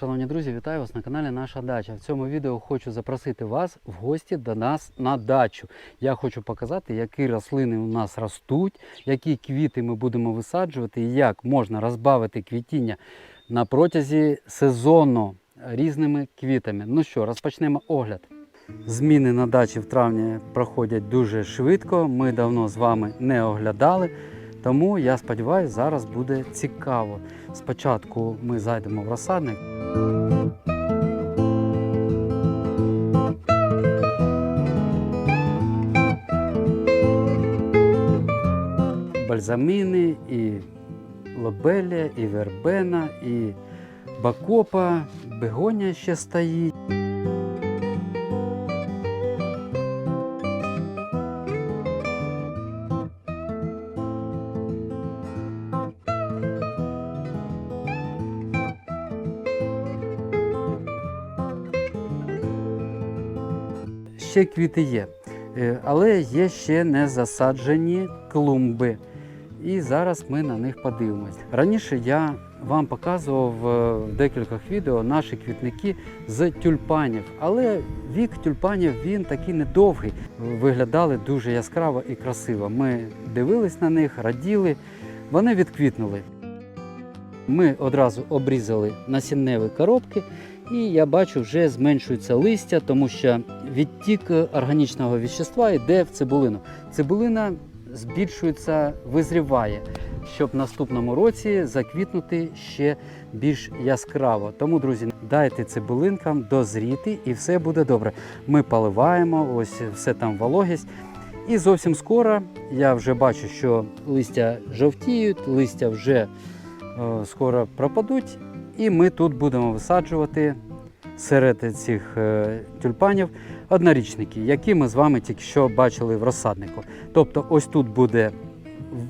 Шановні друзі, вітаю вас на каналі Наша Дача. В цьому відео хочу запросити вас в гості до нас на дачу. Я хочу показати, які рослини у нас ростуть, які квіти ми будемо висаджувати і як можна розбавити квітіння на протязі сезону різними квітами. Ну що, розпочнемо огляд. Зміни на дачі в травні проходять дуже швидко. Ми давно з вами не оглядали. Тому я сподіваюся, зараз буде цікаво. Спочатку ми зайдемо в розсадник. Бальзаміни, і лобелія, і вербена, і бакопа, бегонія ще стоїть. Ще квіти є, Е, але є ще не засаджені клумби. І зараз ми на них подивимось. Раніше я вам показував е, в декількох відео наші квітники з тюльпанів, але вік тюльпанів він такий недовгий. Виглядали дуже яскраво і красиво. Ми дивились на них, раділи, вони відквітнули. Ми одразу обрізали насінневі коробки, і я бачу, вже зменшується листя, тому що відтік органічного вещества йде в цибулину. Цибулина збільшується, визріває, щоб в наступному році заквітнути ще більш яскраво. Тому, друзі, дайте цибулинкам дозріти і все буде добре. Ми поливаємо, ось все там вологість. І зовсім скоро я вже бачу, що листя жовтіють, листя вже е, скоро пропадуть, і ми тут будемо висаджувати серед цих е, тюльпанів однорічники, які ми з вами тільки що бачили в розсаднику. Тобто, ось тут буде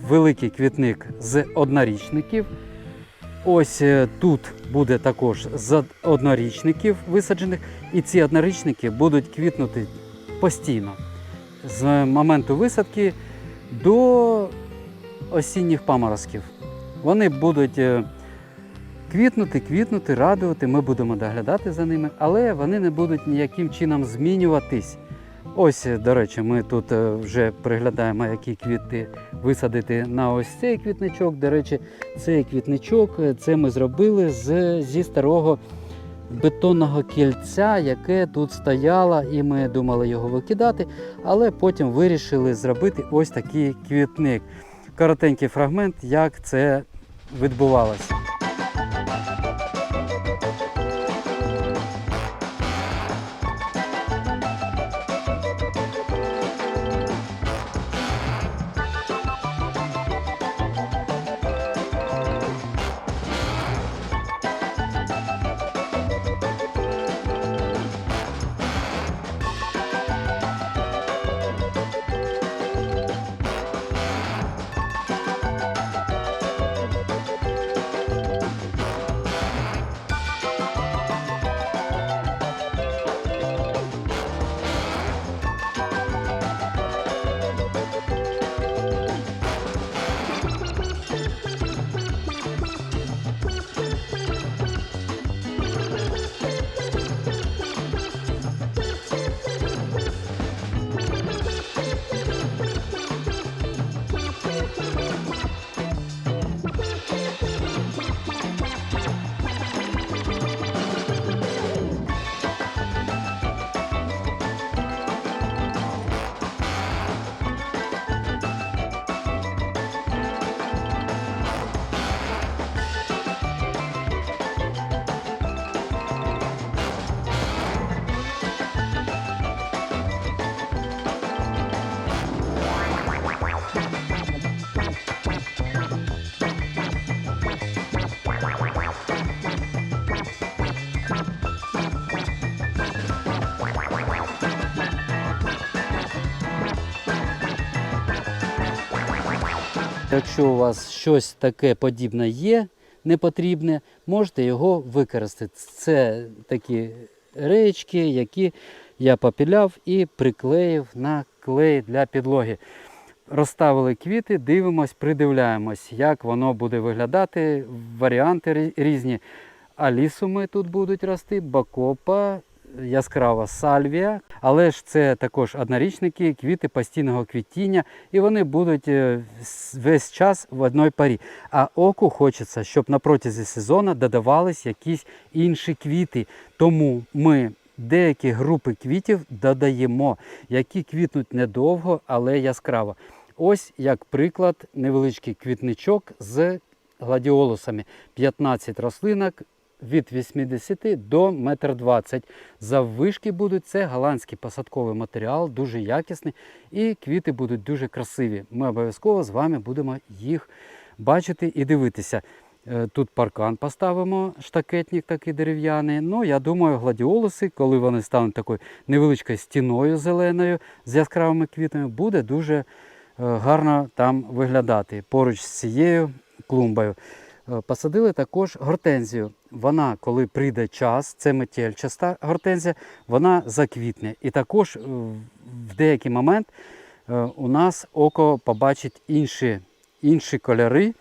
великий квітник з однорічників. Ось е, тут буде також з однорічників висаджених, і ці однорічники будуть квітнути постійно з моменту висадки до осінніх паморозків. Вони будуть е, квітнути, квітнути, радувати, ми будемо доглядати за ними, але вони не будуть ніяким чином змінюватись. Ось, до речі, ми тут е, вже приглядаємо, які квіти висадити на ось цей квітничок. До речі, цей квітничок е, це ми зробили з, зі старого бетонного кільця, яке тут стояло, і ми думали його викидати, але потім вирішили зробити ось такий квітник. Коротенький фрагмент, як це відбувалося. Якщо у вас щось таке подібне є, непотрібне, можете його використати. Це такі реєчки, які я попіляв і приклеїв на клей для підлоги. Розставили квіти, дивимось, придивляємось, як воно буде виглядати, варіанти рі- різні. алісуми тут будуть рости, бакопа, яскрава сальвія. Але ж це також однорічники, квіти постійного квітіння, і вони будуть е, весь час в одній парі. А оку хочеться, щоб на протязі сезону додавались якісь інші квіти. Тому ми деякі групи квітів додаємо, які квітнуть недовго, але яскраво. Ось як приклад, невеличкий квітничок з гладіолусами. 15 рослинок від 80 до 1,20 м. Заввишки будуть це голландський посадковий матеріал, дуже якісний, і квіти будуть дуже красиві. Ми обов'язково з вами будемо їх бачити і дивитися. Е, Тут паркан поставимо, штакетник такий дерев'яний. Ну, я думаю, гладіолуси, коли вони стануть такою невеличкою стіною зеленою з яскравими квітами, буде дуже е, гарно там виглядати поруч з цією клумбою. Е, Посадили також гортензію. Вона, коли прийде час, це метельчаста гортензія, вона заквітне. І також е, в деякий момент е, у нас око побачить інші, інші кольори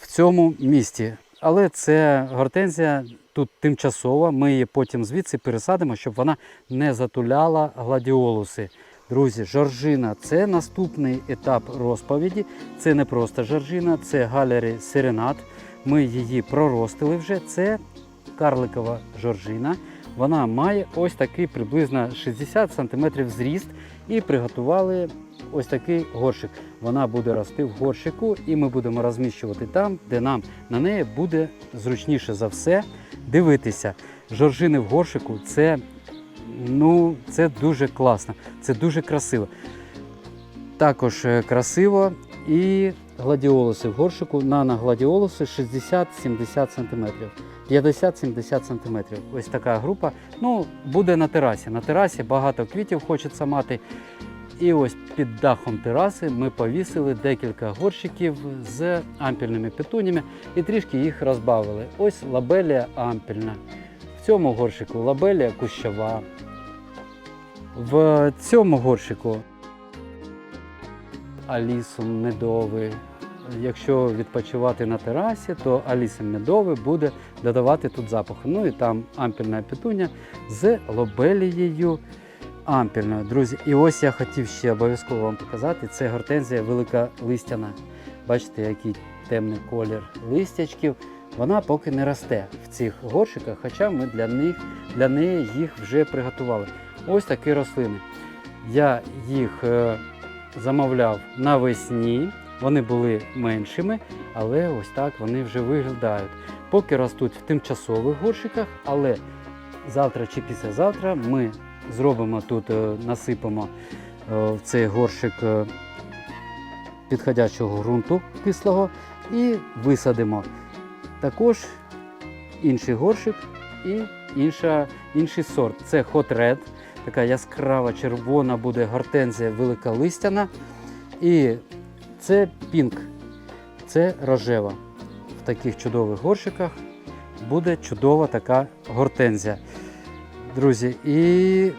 в цьому місті. Але це гортензія тут тимчасова. Ми її потім звідси пересадимо, щоб вона не затуляла гладіолуси. Друзі, жоржина це наступний етап розповіді. Це не просто жоржина, це галері серенат. Ми її проростили вже. Це карликова жоржина. Вона має ось такий приблизно 60 см зріст і приготували ось такий горщик. Вона буде рости в горщику, і ми будемо розміщувати там, де нам на неї буде зручніше за все дивитися. Жоржини в горщику це, ну, це дуже класно, це дуже красиво. Також е, красиво і гладіолуси в горщику. Нано-гладіолуси 60-70 см. 50-70 см. Ось така група. Ну, буде на терасі. На терасі багато квітів хочеться мати. І ось під дахом тераси ми повісили декілька горщиків з ампільними петунями і трішки їх розбавили. Ось лабелія ампільна. В цьому горщику лабелія кущова. В цьому горщику алісум медовий. Якщо відпочивати на терасі, то алісум медовий буде додавати тут запах. Ну і там ампільна петуня з лобелією ампільною. Друзі, і ось я хотів ще обов'язково вам показати. Це гортензія велика листяна. Бачите, який темний колір листячків. Вона поки не росте в цих горщиках, хоча ми для них для неї їх вже приготували. Ось такі рослини. Я їх е, замовляв навесні. Вони були меншими, але ось так вони вже виглядають. Поки ростуть в тимчасових горщиках, але завтра чи післязавтра ми зробимо тут, е, насипемо е, в цей горщик е, підходячого ґрунту кислого і висадимо. Також інший горщик і інша, інший сорт. Це Hot Red, така яскрава червона буде гортензія великолистяна. І це пінк, це рожева. В таких чудових горщиках буде чудова така гортензія. Друзі, і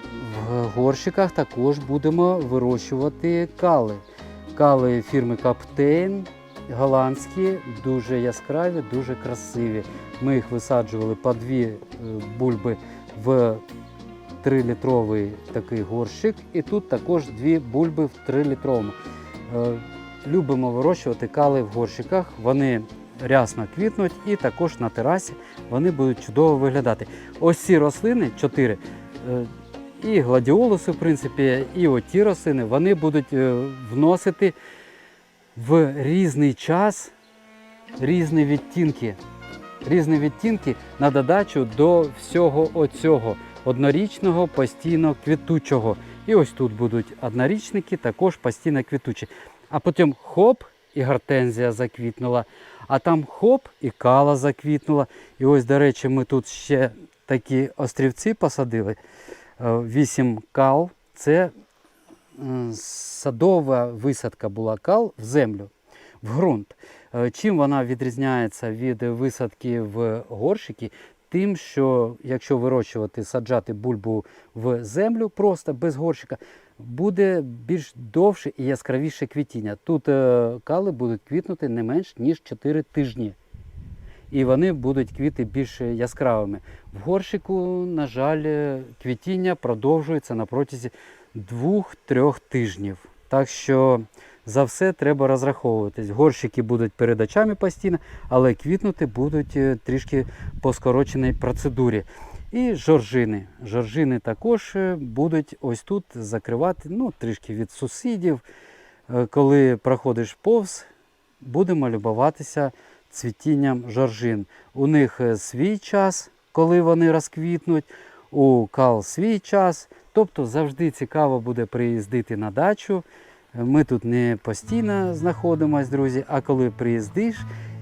в горщиках також будемо вирощувати кали. Кали фірми Каптейн, голландські, дуже яскраві, дуже красиві. Ми їх висаджували по дві е, бульби в 3-літровий такий горщик, і тут також дві бульби в 3-літровому. Любимо вирощувати кали в горщиках. Вони рясно квітнуть і також на терасі вони будуть чудово виглядати. Ось ці рослини, чотири, е, і гладіолуси, в принципі, і оті рослини, вони будуть е, вносити в різний час різні відтінки. Різні відтінки на додачу до всього оцього однорічного постійно квітучого. І ось тут будуть однорічники, також постійно квітучі. А потім хоп, і гортензія заквітнула, а там хоп, і кала заквітнула. І ось, до речі, ми тут ще такі острівці посадили. Е, Вісім кал. Це садова висадка була кал в землю, в ґрунт. Е, Чим вона відрізняється від висадки в горщики? Тим, що якщо вирощувати, саджати бульбу в землю просто без горщика, буде більш довше і яскравіше квітіння. Тут е, кали будуть квітнути не менш ніж 4 тижні. і вони будуть квіти більш яскравими. В горщику, на жаль, е, квітіння продовжується на протязі 2-3 тижнів. Так що за все треба розраховуватись. Горщики будуть передачами постійно, але квітнути будуть е, трішки по скороченій процедурі. І жоржини. Жоржини також е, будуть ось тут закривати ну, трішки від сусідів. Е, Коли проходиш повз, будемо любуватися цвітінням жоржин. У них е, свій час, коли вони розквітнуть, у кал свій час. Тобто завжди цікаво буде приїздити на дачу. Ми тут не постійно знаходимося, друзі, а коли приїздиш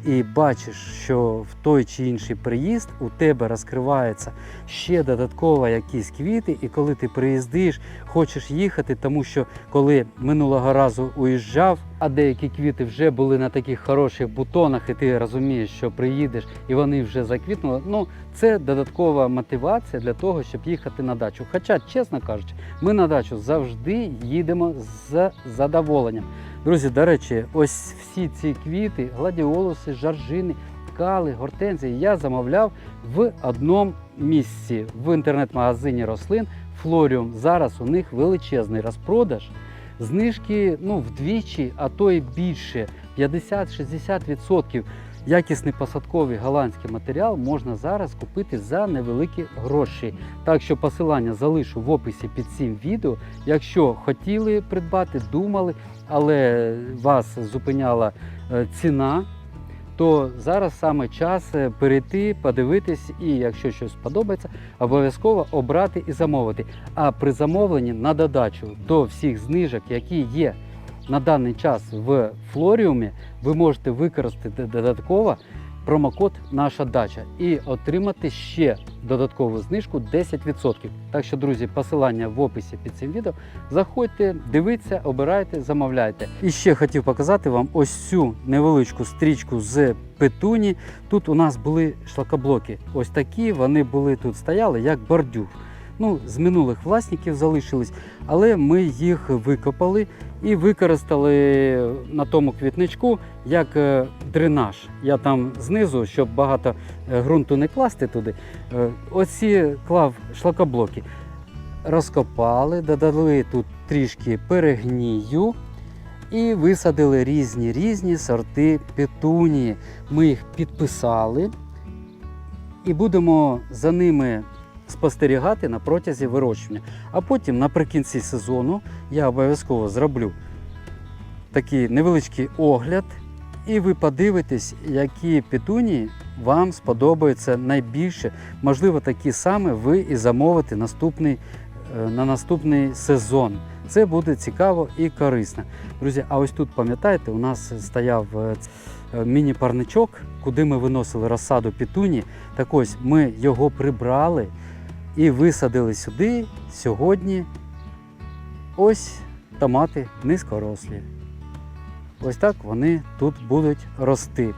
і бачиш, що в той чи інший приїзд у тебе розкривається ще додатково якісь квіти, і коли ти приїздиш, хочеш їхати, тому що коли минулого разу уїжджав, а деякі квіти вже були на таких хороших бутонах, і ти розумієш, що приїдеш і вони вже заквітнули. Ну це додаткова мотивація для того, щоб їхати на дачу. Хоча, чесно кажучи, ми на дачу завжди їдемо з задоволенням. Друзі, до речі, ось всі ці квіти, гладіолуси, жаржини, кали, гортензії я замовляв в одному місці в інтернет-магазині рослин Флоріум. Зараз у них величезний розпродаж. Знижки ну, вдвічі, а то і більше 50-60%. Якісний посадковий голландський матеріал можна зараз купити за невеликі гроші. Так що посилання залишу в описі під цим відео. Якщо хотіли придбати, думали, але вас зупиняла е, ціна, то зараз саме час е, перейти, подивитись і якщо щось подобається, обов'язково обрати і замовити. А при замовленні на додачу до всіх знижок, які є на даний час в Флоріумі, ви можете використати додатково промокод Наша дача і отримати ще додаткову знижку 10%. Так що, друзі, посилання в описі під цим відео. Заходьте, дивіться, обирайте, замовляйте. І ще хотів показати вам ось цю невеличку стрічку з петуні. Тут у нас були шлакоблоки. Ось такі вони були тут стояли, як бордюр. Ну, з минулих власників залишились, але ми їх викопали і використали на тому квітничку як е, дренаж. Я там знизу, щоб багато е, ґрунту не класти туди. е, Оці клав шлакоблоки. Розкопали, додали тут трішки перегнію і висадили різні різні сорти петунії. Ми їх підписали і будемо за ними спостерігати на протязі вирощування. А потім наприкінці сезону я обов'язково зроблю такий невеличкий огляд, і ви подивитесь, які петунії вам сподобаються найбільше. Можливо, такі саме ви і замовите наступний, е, на наступний сезон. Це буде цікаво і корисно. Друзі, а ось тут пам'ятаєте, у нас стояв е, е, міні-парничок, куди ми виносили розсаду петуні. Так ось ми його прибрали і висадили сюди сьогодні. Ось томати низькорослі. Ось так вони тут будуть рости.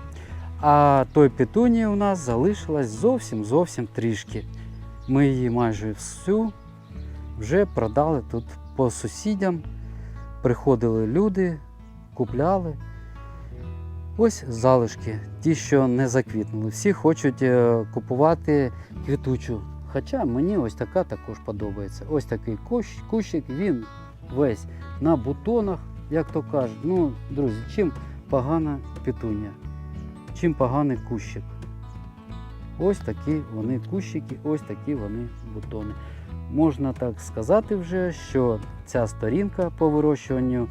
А той петунії у нас залишилась зовсім зовсім трішки. Ми її майже всю вже продали тут по сусідям. Приходили люди, купляли. Ось залишки, ті, що не заквітнули. Всі хочуть е, купувати квітучу. Хоча мені ось така також подобається. Ось такий кущ, кущик, він весь на бутонах, як то кажуть. Ну, друзі, чим погана петунія, чим поганий кущик. Ось такі вони кущики, ось такі вони бутони. Можна так сказати вже, що ця сторінка по вирощуванню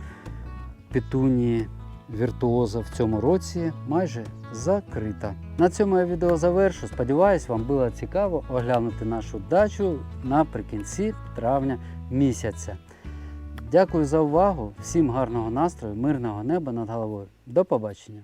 петунії віртуоза в цьому році майже закрита. На цьому я відео завершу. Сподіваюсь, вам було цікаво оглянути нашу дачу наприкінці травня місяця. Дякую за увагу. Всім гарного настрою, мирного неба над головою. До побачення!